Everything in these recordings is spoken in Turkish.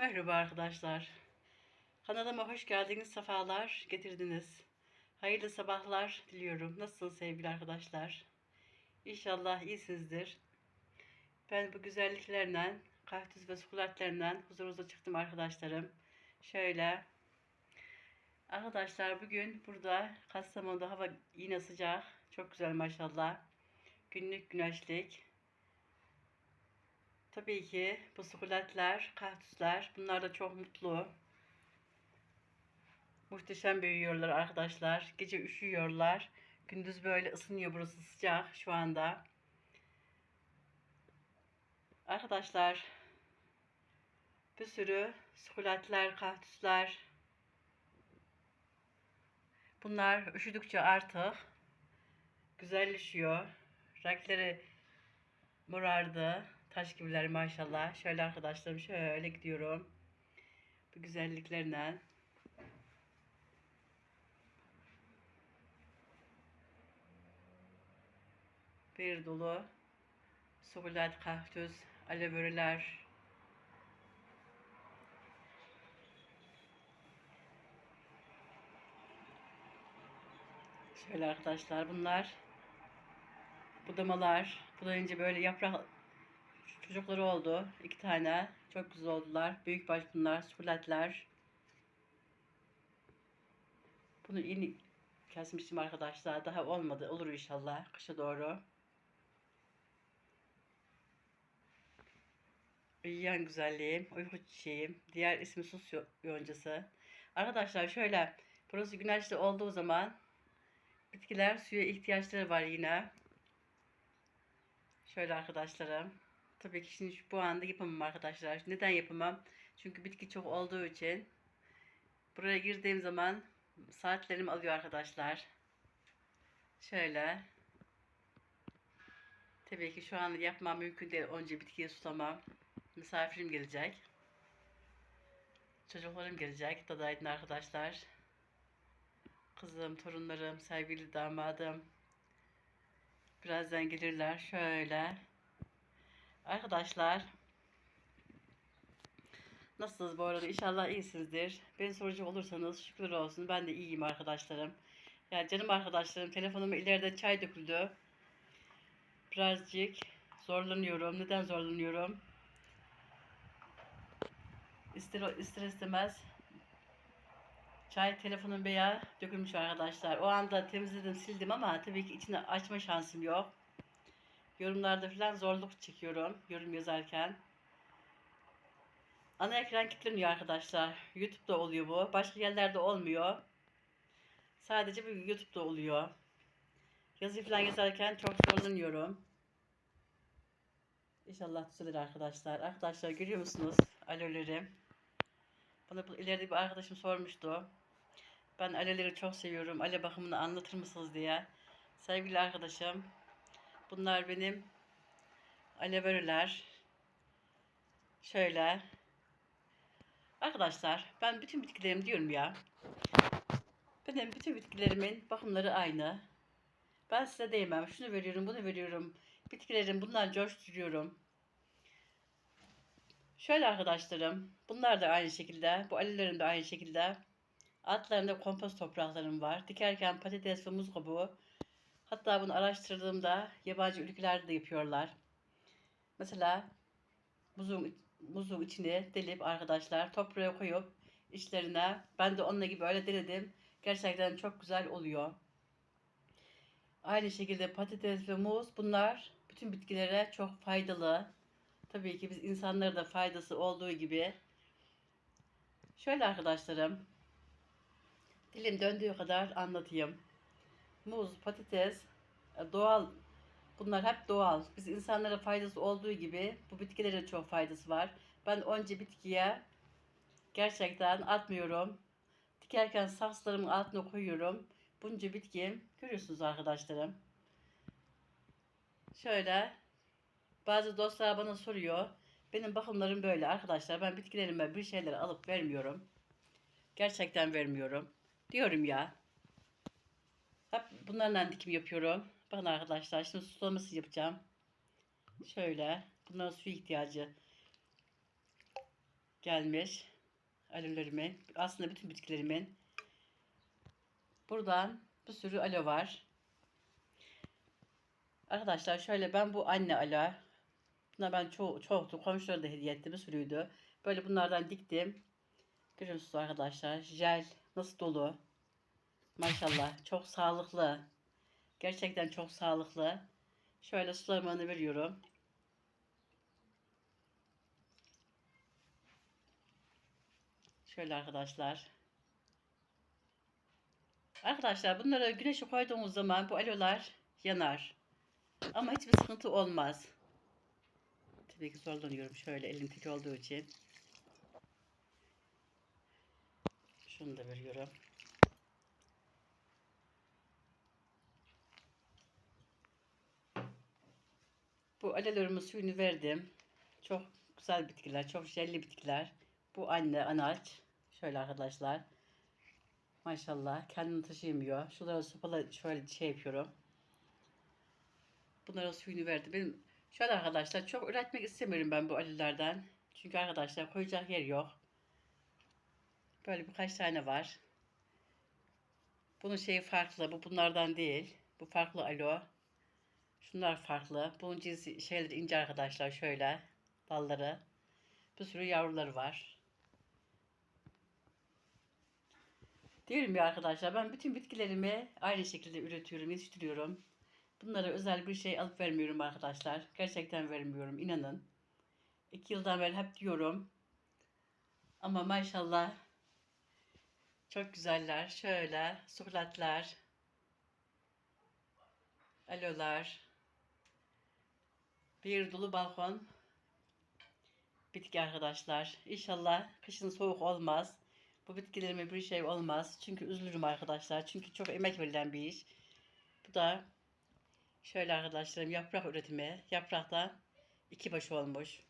Merhaba arkadaşlar. Kanalıma hoş geldiniz, sefalar getirdiniz. Hayırlı sabahlar diliyorum. Nasılsınız sevgili arkadaşlar? İnşallah iyisinizdir. Ben bu güzelliklerle, kaktüs ve sukulatlarla huzurunuza çıktım arkadaşlarım. Şöyle. Arkadaşlar bugün burada Kastamonu'da hava yine sıcak. Çok güzel maşallah. Günlük güneşlik. Tabii ki bu sukulatlar, kaktüsler bunlar da çok mutlu. Muhteşem büyüyorlar arkadaşlar. Gece üşüyorlar. Gündüz böyle ısınıyor burası sıcak şu anda. Arkadaşlar bir sürü sukulatlar, kaktüsler bunlar üşüdükçe artık güzelleşiyor. Renkleri morardı. Taş gibiler maşallah. Şöyle arkadaşlarım şöyle gidiyorum. Bu güzelliklerle. Bir dolu sukulat, kaktüs, aloe veralar. Şöyle arkadaşlar bunlar budamalar. Budayınca böyle yaprak çocukları oldu. iki tane. Çok güzel oldular. Büyük baş bunlar. Sukulatlar. Bunu yeni kesmiştim arkadaşlar. Daha olmadı. Olur inşallah. Kışa doğru. Uyuyan güzelliğim. Uyku çiçeğim. Diğer ismi sus yo- yoncası. Arkadaşlar şöyle. Burası güneşli olduğu zaman bitkiler suya ihtiyaçları var yine. Şöyle arkadaşlarım. Tabii ki şimdi bu anda yapamam arkadaşlar. Neden yapamam? Çünkü bitki çok olduğu için. Buraya girdiğim zaman saatlerimi alıyor arkadaşlar. Şöyle. Tabii ki şu anda yapmam mümkün değil. Önce bitkiyi sulamam. Misafirim gelecek. Çocuklarım gelecek. Dadaydın arkadaşlar. Kızım, torunlarım, sevgili damadım. Birazdan gelirler. Şöyle. Arkadaşlar. Nasılsınız bu arada? İnşallah iyisinizdir. Beni soracak olursanız şükür olsun. Ben de iyiyim arkadaşlarım. Yani canım arkadaşlarım telefonuma ileride çay döküldü. Birazcık zorlanıyorum. Neden zorlanıyorum? İster, ister istemez çay telefonun veya dökülmüş arkadaşlar. O anda temizledim sildim ama tabii ki içine açma şansım yok. Yorumlarda falan zorluk çekiyorum yorum yazarken. Ana ekran kilitleniyor arkadaşlar. YouTube'da oluyor bu. Başka yerlerde olmuyor. Sadece bu YouTube'da oluyor. Yazı falan yazarken çok zorlanıyorum. İnşallah düzelir arkadaşlar. Arkadaşlar görüyor musunuz aloeleri? Bana bu ileride bir arkadaşım sormuştu. Ben aloeleri çok seviyorum. Ale bakımını anlatır mısınız diye. Sevgili arkadaşım, bunlar benim aloe veralar. Şöyle. Arkadaşlar, ben bütün bitkilerim diyorum ya. Benim bütün bitkilerimin bakımları aynı. Ben size değmem. Şunu veriyorum, bunu veriyorum. Bitkilerim bundan coşturuyorum. Şöyle arkadaşlarım, bunlar da aynı şekilde, bu alelerim de aynı şekilde. Altlarında kompost topraklarım var. Dikerken patates ve muz kabuğu. Hatta bunu araştırdığımda yabancı ülkelerde de yapıyorlar. Mesela muzun, muzun içine delip arkadaşlar toprağa koyup içlerine ben de onunla gibi öyle denedim. Gerçekten çok güzel oluyor. Aynı şekilde patates ve muz bunlar bütün bitkilere çok faydalı. Tabii ki biz insanlara da faydası olduğu gibi. Şöyle arkadaşlarım. Dilim döndüğü kadar anlatayım. Muz, patates, e, doğal. Bunlar hep doğal. Biz insanlara faydası olduğu gibi bu bitkilere çok faydası var. Ben önce bitkiye gerçekten atmıyorum. Dikerken saksılarımın altına koyuyorum. Bunca bitkim görüyorsunuz arkadaşlarım. Şöyle bazı dostlar bana soruyor. Benim bakımlarım böyle arkadaşlar. Ben bitkilerime bir şeyler alıp vermiyorum. Gerçekten vermiyorum. Diyorum ya. Hep bunlarla dikim yapıyorum. Bakın arkadaşlar şimdi sulaması yapacağım. Şöyle. Bunların su ihtiyacı gelmiş. Aloelerimin. Aslında bütün bitkilerimin. Buradan bir sürü alo var. Arkadaşlar şöyle ben bu anne alo. Buna ben çok çoktu. Komşulara da hediye ettim. Bir sürüydü. Böyle bunlardan diktim. Görüyorsunuz arkadaşlar. Jel nasıl dolu. Maşallah. Çok sağlıklı. Gerçekten çok sağlıklı. Şöyle sularımı veriyorum. Şöyle arkadaşlar. Arkadaşlar bunları güneşe koyduğumuz zaman bu alolar yanar. Ama hiçbir sıkıntı olmaz. Tabii ki zorlanıyorum şöyle elim tik olduğu için. Şunu da veriyorum. Bu alelörümün suyunu verdim. Çok güzel bitkiler, çok jelli bitkiler. Bu anne anaç. Şöyle arkadaşlar. Maşallah kendini taşıyamıyor. Şuralara sopalı şöyle şey yapıyorum. Bunlara suyunu verdim. Benim şöyle arkadaşlar çok üretmek istemiyorum ben bu alilerden. Çünkü arkadaşlar koyacak yer yok. Böyle birkaç tane var. Bunun şeyi farklı. Bu bunlardan değil. Bu farklı alo. Şunlar farklı. Bunun cinsi şeyleri ince arkadaşlar şöyle. Dalları. Bir sürü yavruları var. Diyorum ya arkadaşlar ben bütün bitkilerimi aynı şekilde üretiyorum, yetiştiriyorum. Bunlara özel bir şey alıp vermiyorum arkadaşlar. Gerçekten vermiyorum inanın. İki yıldan beri hep diyorum. Ama maşallah çok güzeller. Şöyle sukulatlar, alolar, bir dolu balkon bitki arkadaşlar. İnşallah kışın soğuk olmaz. Bu bitkilerime bir şey olmaz. Çünkü üzülürüm arkadaşlar. Çünkü çok emek verilen bir iş. Bu da şöyle arkadaşlarım yaprak üretimi. Yaprakta iki baş olmuş.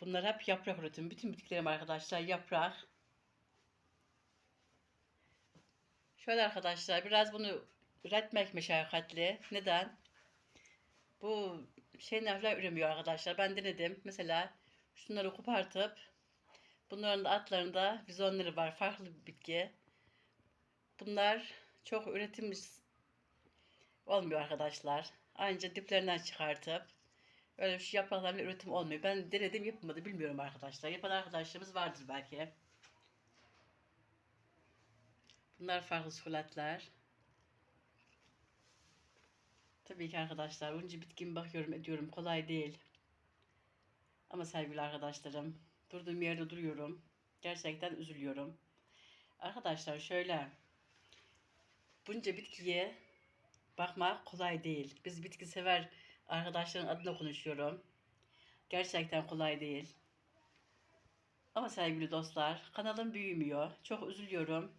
Bunlar hep yaprak üretimi. Bütün bitkilerim arkadaşlar yaprak. Şöyle arkadaşlar biraz bunu üretmek meşakkatli. Neden? Bu şey nefler üremiyor arkadaşlar. Ben denedim. Mesela şunları kopartıp bunların da atlarında vizonları var. Farklı bir bitki. Bunlar çok üretim olmuyor arkadaşlar. Ayrıca diplerinden çıkartıp öyle şu yapraklarla üretim olmuyor. Ben denedim yapmadı bilmiyorum arkadaşlar. Yapan arkadaşlarımız vardır belki. Bunlar farklı sukulatlar. Tabii ki arkadaşlar önce bitkimi bakıyorum ediyorum kolay değil. Ama sevgili arkadaşlarım durduğum yerde duruyorum. Gerçekten üzülüyorum. Arkadaşlar şöyle bunca bitkiye bakmak kolay değil. Biz bitki sever arkadaşların adına konuşuyorum. Gerçekten kolay değil. Ama sevgili dostlar kanalım büyümüyor. Çok üzülüyorum.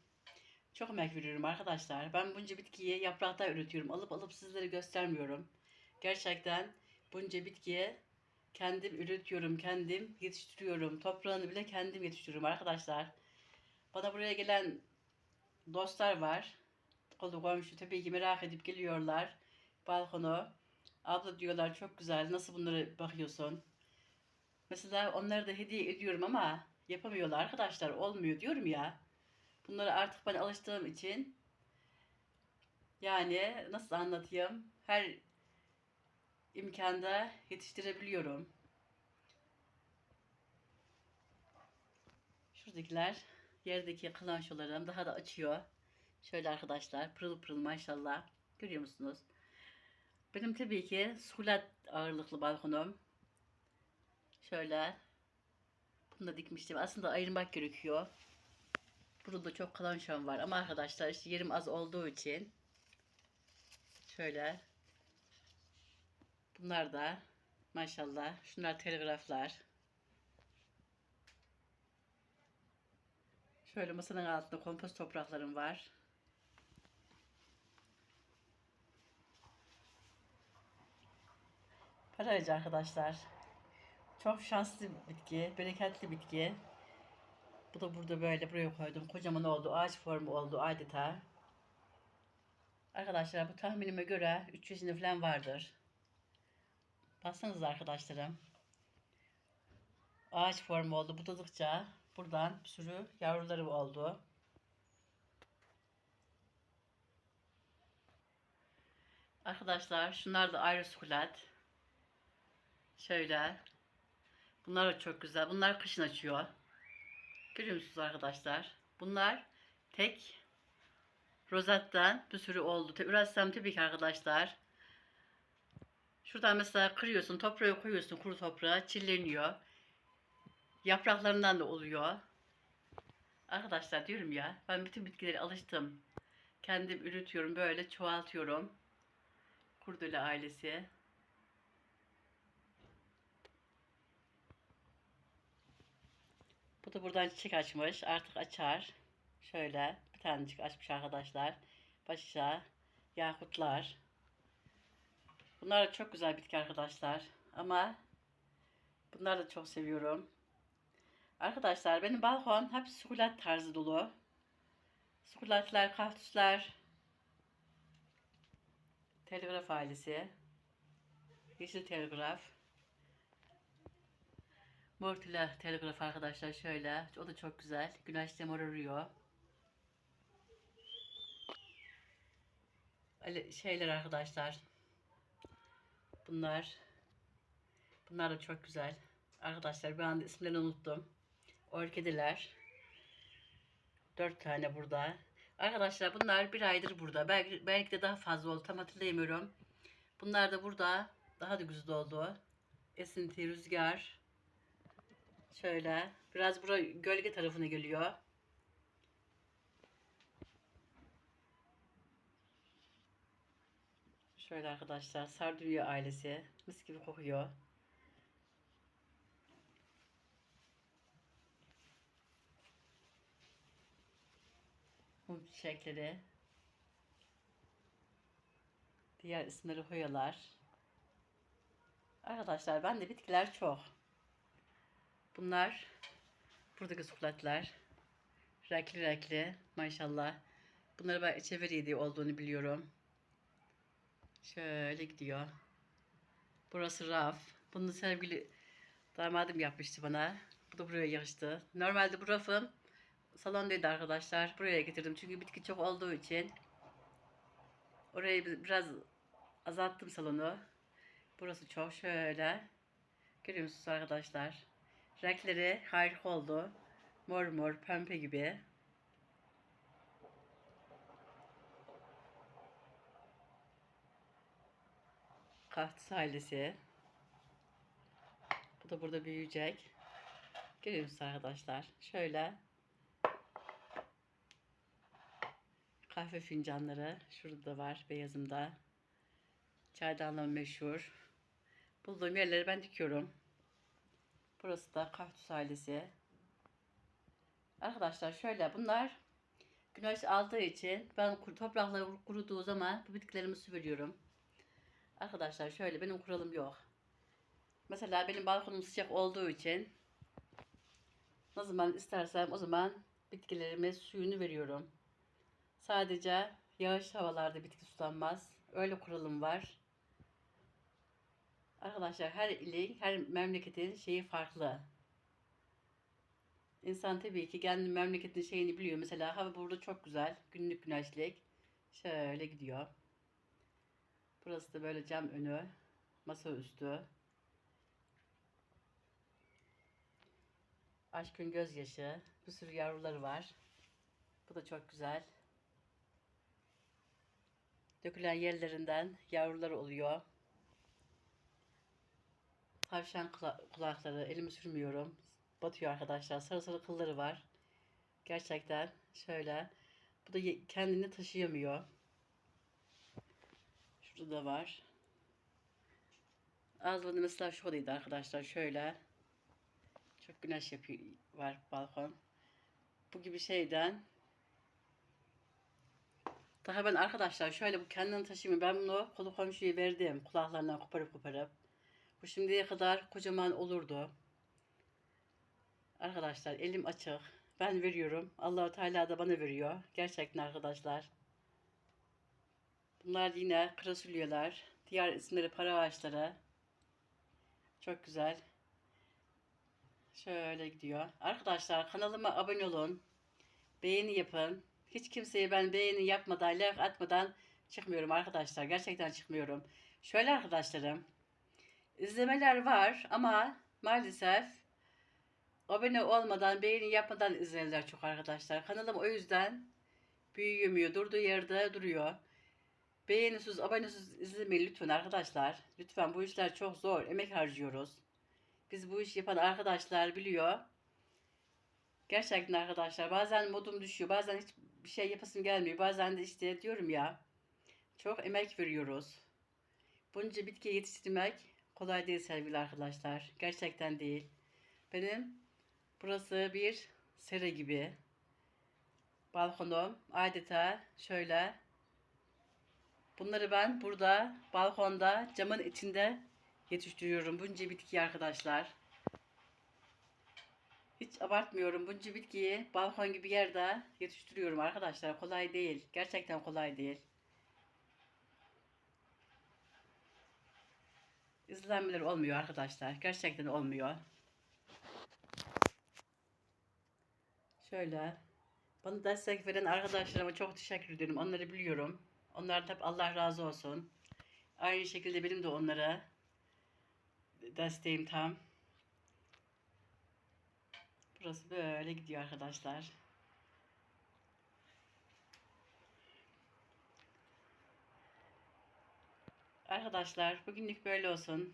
Çok emek veriyorum arkadaşlar. Ben bunca bitkiyi yaprakta üretiyorum. Alıp alıp sizlere göstermiyorum. Gerçekten bunca bitkiye kendim üretiyorum, kendim yetiştiriyorum. Toprağını bile kendim yetiştiriyorum arkadaşlar. Bana buraya gelen dostlar var. Kolu komşu tabii ki merak edip geliyorlar. Balkonu. Abla diyorlar çok güzel. Nasıl bunları bakıyorsun? Mesela onları da hediye ediyorum ama yapamıyorlar arkadaşlar. Olmuyor diyorum ya. Bunları artık ben alıştığım için yani nasıl anlatayım? Her imkanda yetiştirebiliyorum. Şuradakiler yerdeki klanşolarım daha da açıyor. Şöyle arkadaşlar pırıl pırıl maşallah. Görüyor musunuz? Benim tabii ki sulat ağırlıklı balkonum. Şöyle. Bunu da dikmiştim. Aslında ayırmak gerekiyor. Burada çok kalanşam var ama arkadaşlar işte yerim az olduğu için şöyle bunlar da maşallah şunlar telgraflar. Şöyle masanın altında kompost topraklarım var. Parayıcı arkadaşlar. Çok şanslı bitki bereketli bitki bu da burada böyle buraya koydum. Kocaman oldu. Ağaç formu oldu adeta. Arkadaşlar bu tahminime göre 3 yaşında falan vardır. Baksanıza arkadaşlarım. ağaç formu oldu. Budadıkça buradan bir sürü yavruları oldu. Arkadaşlar şunlar da ayrı sukulat. Şöyle. Bunlar da çok güzel. Bunlar kışın açıyor. Görüyor musunuz arkadaşlar? Bunlar tek rozattan bir sürü oldu. Üretsem tabii ki arkadaşlar. Şuradan mesela kırıyorsun, toprağa koyuyorsun, kuru toprağa, çilleniyor. Yapraklarından da oluyor. Arkadaşlar diyorum ya, ben bütün bitkileri alıştım. Kendim üretiyorum, böyle çoğaltıyorum. Kurdele ailesi. Bu da buradan çiçek açmış. Artık açar. Şöyle bir tanecik açmış arkadaşlar. Başa yakutlar. Bunlar da çok güzel bitki arkadaşlar. Ama bunları da çok seviyorum. Arkadaşlar benim balkon hep sukulat tarzı dolu. Sukulatlar, kaktüsler. Telgraf ailesi. Yeşil telgraf. Mortila telgraf arkadaşlar şöyle. O da çok güzel. Güneşte morarıyor. Öyle şeyler arkadaşlar. Bunlar. Bunlar da çok güzel. Arkadaşlar bir anda isimlerini unuttum. Orkideler. Dört tane burada. Arkadaşlar bunlar bir aydır burada. Belki, belki de daha fazla oldu. Tam hatırlayamıyorum. Bunlar da burada. Daha da güzel oldu. Esinti, rüzgar. Şöyle. Biraz bura gölge tarafına geliyor. Şöyle arkadaşlar. Sardunya ailesi. Mis gibi kokuyor. Mum çiçekleri. Diğer isimleri hoyalar. Arkadaşlar bende bitkiler çok. Bunlar buradaki sukulatlar. Renkli renkli maşallah. Bunları ben içeveriydi olduğunu biliyorum. Şöyle gidiyor. Burası raf. Bunu sevgili damadım yapmıştı bana. Bu da buraya yakıştı. Normalde bu rafım salondaydı arkadaşlar. Buraya getirdim çünkü bitki çok olduğu için. Orayı bi- biraz azalttım salonu. Burası çok şöyle. Görüyor musunuz arkadaşlar? Renkleri harika oldu. Mor mor, pembe gibi. Kaktüs ailesi. Bu da burada büyüyecek. Görüyor musunuz arkadaşlar? Şöyle. Kahve fincanları. Şurada da var beyazımda. Çaydanlığı meşhur. Bulduğum yerleri ben dikiyorum. Burası da kaktüs ailesi. Arkadaşlar şöyle bunlar güneş aldığı için ben topraklar kuruduğu zaman bu bitkilerimi su veriyorum. Arkadaşlar şöyle benim kuralım yok. Mesela benim balkonum sıcak olduğu için ne zaman istersem o zaman bitkilerime suyunu veriyorum. Sadece yağış havalarda bitki sulanmaz. Öyle kuralım var. Arkadaşlar her ilin, her memleketin şeyi farklı. İnsan tabii ki kendi memleketin şeyini biliyor. Mesela hava burada çok güzel. Günlük güneşlik. Şöyle gidiyor. Burası da böyle cam önü. Masaüstü. Aşkın gözyaşı. Bir sürü yavruları var. Bu da çok güzel. Dökülen yerlerinden yavruları oluyor. Tavşan kula- kulakları elimi sürmüyorum. Batıyor arkadaşlar. Sarı sarı kılları var. Gerçekten şöyle. Bu da kendini taşıyamıyor. Şurada da var. Ağzımda mesela şuradaydı arkadaşlar. Şöyle. Çok güneş yapıyor var balkon. Bu gibi şeyden daha ben arkadaşlar şöyle bu kendini taşımıyor. Ben bunu kolu komşuya verdim. Kulaklarından koparıp koparıp. Bu şimdiye kadar kocaman olurdu. Arkadaşlar elim açık. Ben veriyorum. Allahu Teala da bana veriyor. Gerçekten arkadaşlar. Bunlar yine krasulyeler. Diğer isimleri para ağaçları. Çok güzel. Şöyle gidiyor. Arkadaşlar kanalıma abone olun. Beğeni yapın. Hiç kimseye ben beğeni yapmadan, like atmadan çıkmıyorum arkadaşlar. Gerçekten çıkmıyorum. Şöyle arkadaşlarım. İzlemeler var ama maalesef abone olmadan, beğeni yapmadan izlerler çok arkadaşlar. Kanalım o yüzden büyüyemiyor. Durduğu yerde duruyor. Beğenisiz, abonesiz izlemeyin lütfen arkadaşlar. Lütfen bu işler çok zor. Emek harcıyoruz. Biz bu iş yapan arkadaşlar biliyor. Gerçekten arkadaşlar bazen modum düşüyor. Bazen hiç bir şey yapasım gelmiyor. Bazen de işte diyorum ya çok emek veriyoruz. Bunca bitki yetiştirmek kolay değil sevgili arkadaşlar. Gerçekten değil. Benim burası bir sera gibi. Balkonum adeta şöyle. Bunları ben burada balkonda camın içinde yetiştiriyorum. Bunca bitkiyi arkadaşlar. Hiç abartmıyorum. Bunca bitkiyi balkon gibi yerde yetiştiriyorum arkadaşlar. Kolay değil. Gerçekten kolay değil. İzlenmeler olmuyor arkadaşlar. Gerçekten olmuyor. Şöyle. Bana destek veren arkadaşlarıma çok teşekkür ederim. Onları biliyorum. Onlardan hep Allah razı olsun. Aynı şekilde benim de onlara desteğim tam. Burası böyle gidiyor arkadaşlar. Arkadaşlar bugünlük böyle olsun.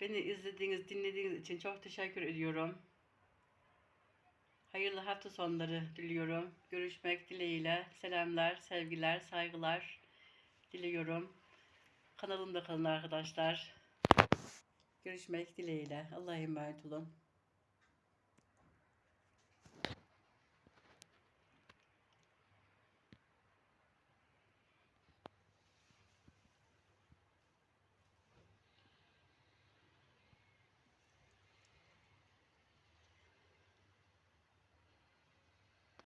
Beni izlediğiniz, dinlediğiniz için çok teşekkür ediyorum. Hayırlı hafta sonları diliyorum. Görüşmek dileğiyle. Selamlar, sevgiler, saygılar diliyorum. Kanalımda kalın arkadaşlar. Görüşmek dileğiyle. Allah'a emanet olun.